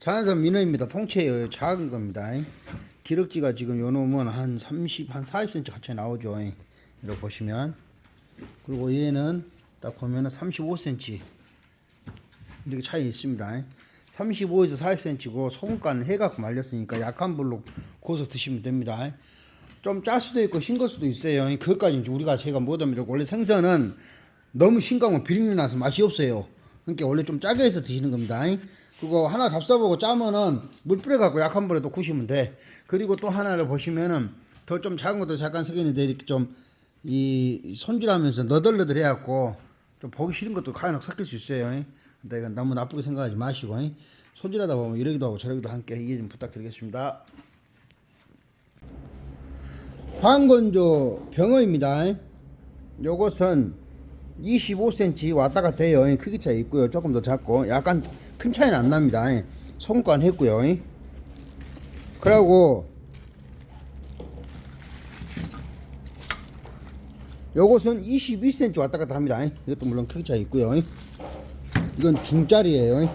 자연산 민어입니다. 통째예요. 작은 겁니다. 기럭지가 지금 요 놈은 한 30, 한 40cm 같이 나오죠. 이렇게 보시면. 그리고 얘는 딱 보면은 35cm 이렇게 차이 있습니다. 35에서 40cm고 소금간을 해갖고 말렸으니까 약한 불로 구워서 드시면 됩니다. 좀 짤 수도 있고 싱걸 수도 있어요. 그것까지 우리가 제가 못합니다. 원래 생선은 너무 싱거우면 비린내 나서 맛이 없어요. 그러니까 원래 좀 짜게 해서 드시는 겁니다. 그거 하나 잡숴보고 짜면은 물 뿌려갖고 약한 불에도 구시면 돼. 그리고 또 하나를 보시면은 더 좀 작은 것도 잠깐 색있는데 이렇게 좀 이 손질하면서 너덜너덜 해갖고 좀 보기 싫은 것도 간혹 섞일 수 있어요. 근데 이건 너무 나쁘게 생각하지 마시고 손질하다 보면 이러기도 하고 저러기도 함께 이해 좀 부탁드리겠습니다. 황건조 병어입니다. 요것은 25cm 왔다 갔다 해요. 크기 차이 있고요. 조금 더 작고 약간 큰 차이는 안 납니다. 손관 했고요. 그리고 요것은 22cm 왔다 갔다 합니다. 이것도 물론 크기 차이 있고요. 이건 중짜리예요.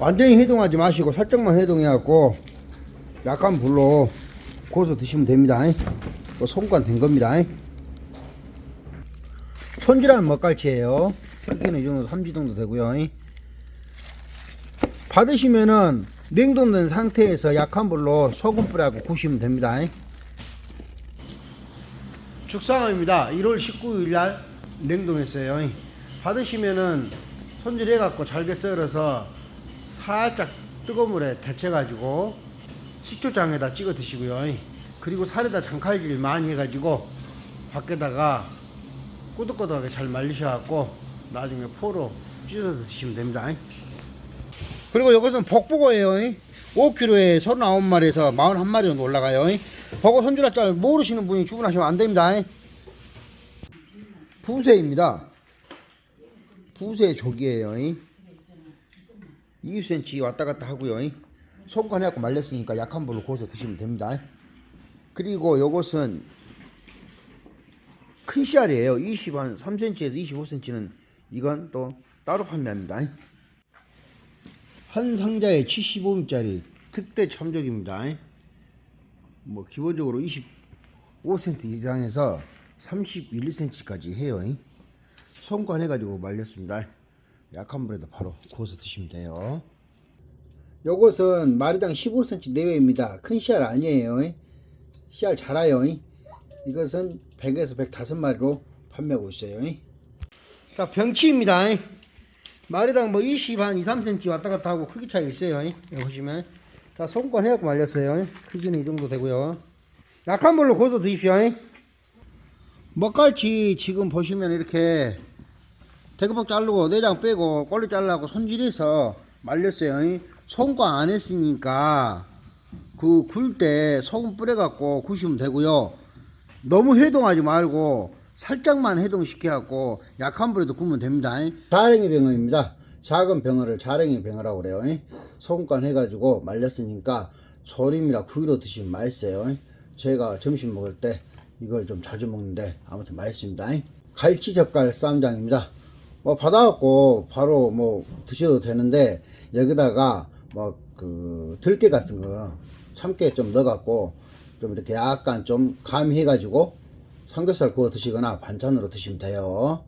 완전히 해동하지 마시고 살짝만 해동해갖고 약간 불로 구워서 드시면 됩니다. 또 손관 된 겁니다. 손질하는 먹갈치예요. 크기는 이 정도 3지 정도 되고요. 받으시면은 냉동된 상태에서 약한 불로 소금 뿌려갖고 구우시면 됩니다. 죽상어입니다. 1월 19일 날 냉동했어요. 받으시면은 손질해 갖고 잘게 썰어서 살짝 뜨거운 물에 데쳐 가지고 식초장에다 찍어 드시고요. 그리고 살에다 장칼질 많이 해 가지고 밖에다가 꼬득꼬득하게 잘 말리셔 갖고 나중에 포로 찢어서 드시면 됩니다. 그리고 이것은 복복어예요. 5kg에 39마리에서 41마리 정도 올라가요. 버거 손질할 줄 모르시는 분이 주문하시면 안 됩니다. 부새입니다. 부새 조기예요. 20cm 왔다 갔다 하고요. 손간 해갖고 말렸으니까 약한 불로 구워서 드시면 됩니다. 그리고 요것은 큰 씨알이에요. 20, 한 3cm에서 25cm는 이건 또 따로 판매합니다. 한 상자에 75인짜리 특대 참조기입니다. 뭐 기본적으로 25cm 이상에서 31cm까지 해요. 손관 해가지고 말렸습니다. 약한 불에도 바로 구워서 드시면 돼요. 요것은 마리당 15cm 내외입니다. 큰 씨알 아니에요. 씨알 자라요. 이것은 100에서 105마리로 판매하고 있어요. 자, 병치입니다. 마리당 뭐 20, 한 2, 3cm 왔다 갔다 하고 크기 차이 있어요. 여기 보시면. 자, 손권 해갖고 말렸어요. 크기는 이 정도 되고요. 약한 불로 구워서 드십시오. 먹갈치 지금 보시면 이렇게 대구박 자르고 내장 빼고 꼴리 잘라고 손질해서 말렸어요. 손과 안 했으니까 그 굴 때 소금 뿌려갖고 구시면 되고요. 너무 해동하지 말고 살짝만 해동시켜갖고 약한 불에도 구우면 됩니다. 자랭이 병어입니다. 작은 병어를 자랭이 병어라고 그래요. 소금간 해가지고 말렸으니까 조림이라 구이로 드시면 맛있어요. 제가 점심 먹을 때 이걸 좀 자주 먹는데 아무튼 맛있습니다. 갈치 젓갈 쌈장입니다. 뭐 받아갖고 바로 뭐 드셔도 되는데 여기다가 뭐 그 들깨 같은 거 참깨 좀 넣어갖고 좀 이렇게 약간 좀 가미해가지고 삼겹살 구워 드시거나 반찬으로 드시면 돼요.